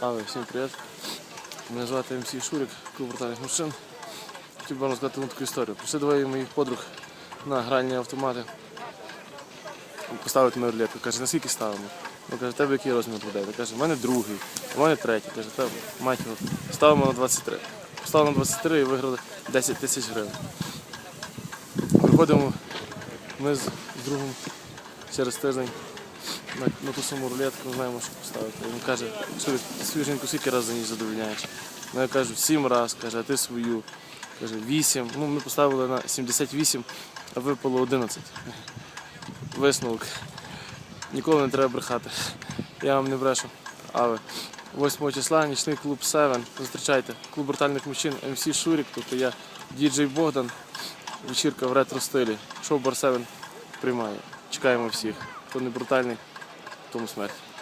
Але всім привіт. Мене звати МС Шурик, клуб брутальних мужчин. Хотів би вам розказати одну таку історію. Прийшли двоє моїх подруг на гральні автомати. Поставити на рулетку. Каже, наскільки ставимо? Ну, каже, тебе який розмір буде? Каже, в мене другий, у мене третій. Каже, та мать ставимо на 23. Поставили на 23 і виграли 10 тисяч гривень. Виходимо ми з другом через тиждень на, на ту саму рулетку, не знаємо, що поставити. Він каже, свою жінку скільки разів за ніч задовольняєш? Ну я кажу, сім разів, каже, а ти свою. Каже, вісім. Ну, ми поставили на 78, а випало 11. Висновок. Ніколи не треба брехати. Я вам не брешу. Але 8 числа нічний клуб Севен. Зустрічайте. Клуб брутальних мужчин МС Шурік, тобто я діджей Богдан. Вечірка в ретро стилі. Шоу Бар 7 приймає. Чекаємо всіх. Хто не брутальний, tom smrt.